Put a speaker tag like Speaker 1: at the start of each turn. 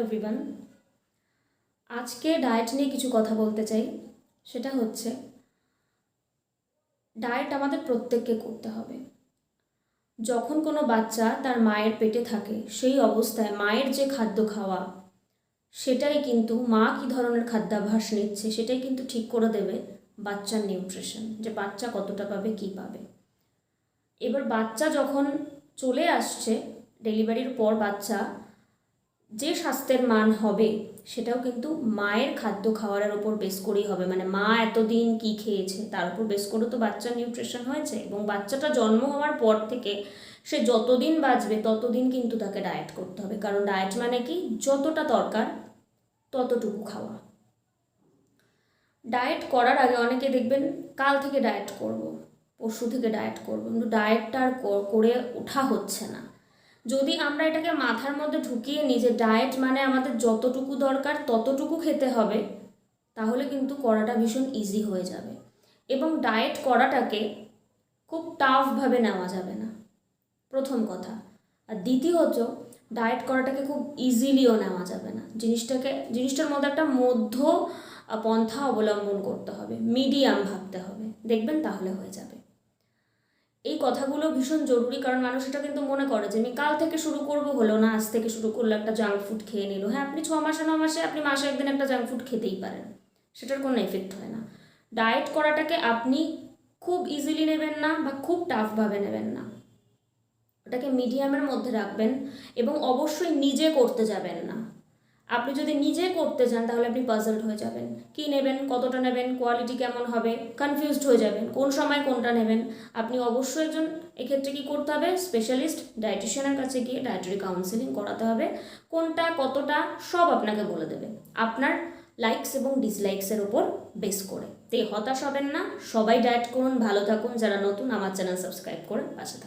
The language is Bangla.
Speaker 1: এভরিওয়ান আজকে ডায়েট নিয়ে কিছু কথা বলতে চাই। সেটা হচ্ছে ডায়েট আমাদের প্রত্যেককে করতে হবে। যখন কোনো বাচ্চা তার মায়ের পেটে থাকে, সেই অবস্থায় মায়ের যে খাদ্য খাওয়া, সেটাই কিন্তু মা কী ধরনের খাদ্যাভ্যাস নিচ্ছে, সেটাই কিন্তু ঠিক করে দেবে বাচ্চার নিউট্রিশন যে বাচ্চা কতটা পাবে, কী পাবে। এবার বাচ্চা যখন চলে আসছে ডেলিভারির পর বাচ্চা যে স্বাস্থ্যের মান হবে, সেটাও কিন্তু মায়ের খাদ্য খাওয়ারের ওপর বেস করেই হবে। মানে মা এতদিন কি খেয়েছে, তার উপর বেস করে তো বাচ্চার নিউট্রিশন হয়েছে এবং বাচ্চাটা জন্ম হওয়ার পর থেকে সে যতদিন বাঁচবে, ততদিন কিন্তু তাকে ডায়েট করতে হবে। কারণ ডায়েট মানে কি? যতটা দরকার, ততটুকু খাওয়া। ডায়েট করার আগে অনেকে দেখবেন, কাল থেকে ডায়েট করব, পরশু থেকে ডায়েট করব। কিন্তু ডায়েটটা আর করে ওঠা হচ্ছে না। যদি আমরা এটাকে মাথার মধ্যে ঢুকিয়ে নিই যে ডায়েট মানে আমাদের যতটুকু দরকার ততটুকু খেতে হবে, তাহলে কিন্তু করাটা ভীষণ ইজি হয়ে যাবে। এবং ডায়েট করাটাকে খুব টাফভাবে নেওয়া যাবে না। প্রথম কথা। আর দ্বিতীয়ত ডায়েট করাটাকে খুব ইজিলিও নেওয়া যাবে না। জিনিসটাকে, জিনিসটার মধ্যে একটা মধ্য পন্থা অবলম্বন করতে হবে। মিডিয়াম ভাবতে হবে। দেখবেন তাহলে হয়ে যাবে। এই কথাগুলো ভীষণ জরুরি, কারণ মানুষ এটা কিন্তু মনে করে যে আমি কাল থেকে শুরু করব হলো না, আজ থেকে শুরু করল একটা জাঙ্ক ফুড খেয়ে নিল। হ্যাঁ আপনি ছ মাসে, ন মাসে, আপনি মাসে একদিন একটা জাঙ্ক ফুড খেতেই পারেন। সেটার কোনো এফেক্ট হয় না। ডায়েট করাটাকে আপনি খুব ইজিলি নেবেন না বা খুব টাফভাবে নেবেন না। ওটাকে মিডিয়ামের মধ্যে রাখবেন এবং অবশ্যই নিজে করতে যাবেন না। আপনি যদি নিজে করতে যান তাহলে আপনি পাজলড হয়ে যাবেন। কি নেবেন, কতটা নেবেন কোয়ালিটি কেমন হবে কনফিউজড হয়ে যাবেন, কোন সময় কোনটা নেবেন। আপনি অবশ্যই একজন, এক্ষেত্রে কি করতে হবে? স্পেশালিস্ট ডায়েটিশিয়ানের কাছে গিয়ে ডায়েটারি কাউন্সেলিং করাতে হবে। কোনটা, কতটা, সব আপনাকে বলে দেবে। আপনার লাইকস এবং ডিসলাইকসের ওপর বেস করে। তাই হতাশ হবেন না। সবাই ডায়েট করুন, ভালো থাকুন। যারা নতুন, আমার চ্যানেল সাবস্ক্রাইব করে পাশে থাকুন।